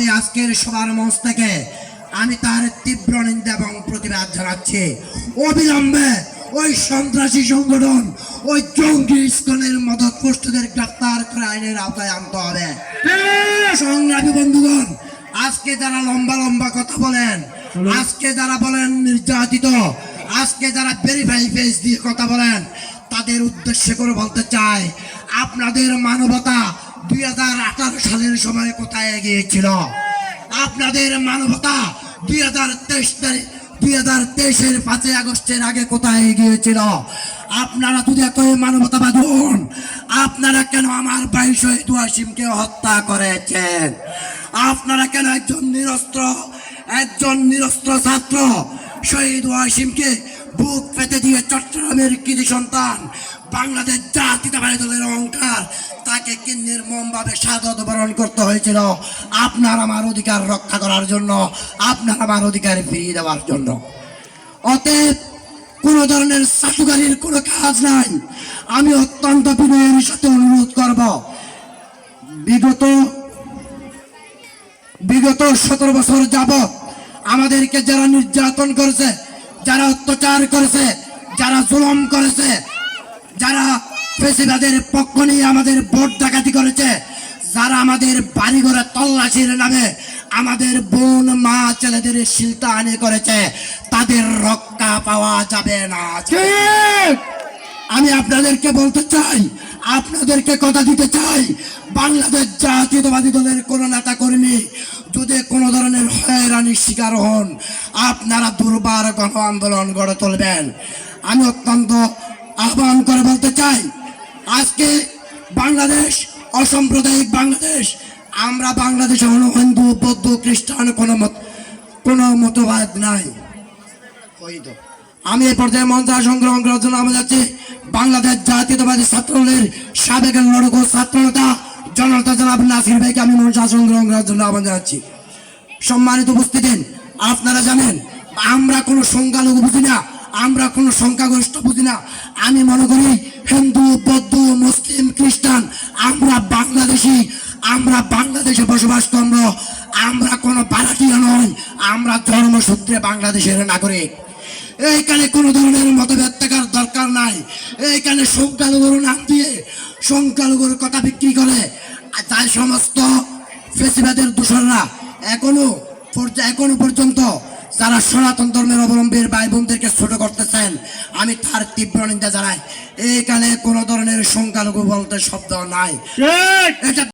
আমি আজকের সবার মঞ্চ থেকে আমি তার তীব্র নিন্দা এবং প্রতিবাদ জানাচ্ছি। অবিলম্বে ওই সন্ত্রাসী সংগঠন ওই জঙ্গি ইস্কনের মদত পুষ্টদের গ্রেফতার করে আইনের আওতায় আনতে হবে। সংগ্রামী বন্ধুগণ আজকে যারা লম্বা লম্বা কথা বলেন আজকে যারা বলেন নির্যাতিত আজকে যারা ভেরিফাই ফেস দিয়ে কথা বলেন তাদের উদ্দেশ্য করে বলতে চাই আপনাদের মানবতা দুই হাজার আঠারো সালের সময় কোথায় গিয়েছিল আপনাদের মানবতা দুই হাজার তেইশ তারিখ, দুই হাজার তেইশের পাঁচই আগস্টের আগে কোথায় গিয়েছিল আপনারা যদি এত মানবতাবাদ আপনারা কেন আমার ভাই শহীদ ওয়াসিমকে হত্যা করেছেন? আপনারা কেন একজন নিরস্ত্র একজন নিরস্ত্র ছাত্র শহীদ ওয়াসিমকে বুক পেতে দিয়ে চট্টগ্রামের কৃতি সন্তান, বাংলাদেশ জাতীয়তাবাদী দলের অহংকার তাকে কি নির্মমভাবে সাদত বরণ করতে হয়েছিল আপনার আমার অধিকার রক্ষা করার জন্য, আপনার আমার অধিকার ফিরিয়ে দেওয়ার জন্য। অতএব কোন ধরনের চাটুকারির কোনো কাজ নাই। আমি অত্যন্ত বিনয়ের সাথে অনুরোধ করব। বিগত বিগত সতেরো বছর যাবৎ আমাদেরকে যারা নির্যাতন করেছে, যারা অত্যাচার করেছে, যারা জুলম করেছে ফেসিবাদের পক্ষ নিয়ে আমাদের ভোট ডাকাতি করেছে। যারা আমাদের বাড়ি ঘরে তল্লাশির নামে আমাদের বোন মা ছেলেদের শিলতাহানি করেছে তাদের রক্ষা পাওয়া যাবে না আমি আপনাদেরকে বলতে চাই আপনাদেরকে কথা দিতে চাই বাংলাদেশ জাতীয়তাবাদী দলের কোন নেতা কর্মী যদি কোনো ধরনের হয়রানির শিকার হন আপনারা দুর্বার গণ আন্দোলন গড়ে তুলবেন। আমি অত্যন্ত আহ্বান করে বলতে চাই আজকে বাংলাদেশ, অসাম্প্রদায়িক বাংলাদেশ, আমরা বাংলাদেশে হিন্দু, বৌদ্ধ, খ্রিস্টান, কোনো মত, কোনো মতবাদ নাই। আমি এই পর্যায়ে মঞ্চা সংগ্রহণ করার জন্য আমরা যাচ্ছি। বাংলাদেশ জাতীয়তাবাদী ছাত্রদলের সাবেক লড়ক ছাত্র নেতা জনতা জনাব নাসির ভাইকে আমি মঞ্চা সংগ্রহণ করার জন্য আহ্বান জানাচ্ছি। সম্মানিত উপস্থিতি, আপনারা জানেন, আমরা কোনো সংখ্যালঘু বুঝি না, আমরা কোনো সংখ্যাগরিষ্ঠ বুঝি না। আমি মনে করি হিন্দু আমরা কোনো ভাড়াটিয়া নয় আমরা ধর্মসূত্রে বাংলাদেশের নাগরিক। এইখানে কোনো ধরনের মতভেদ থাকার দরকার নাই। এইখানে সংখ্যালঘুর নাম দিয়ে সংখ্যালঘুর কথা বিক্রি করে তাই সমস্ত ফেসিবাদের দূষণরা এখনও এখনও পর্যন্ত যারা সনাতন ধর্মের অবলম্বীর ভাই বোনদেরকে ছোট করতেছেন আমি তার তীব্র নিন্দা জানাই। এইখানে কোনো ধরনের সংখ্যালঘু বলতে শব্দ নাই। এটা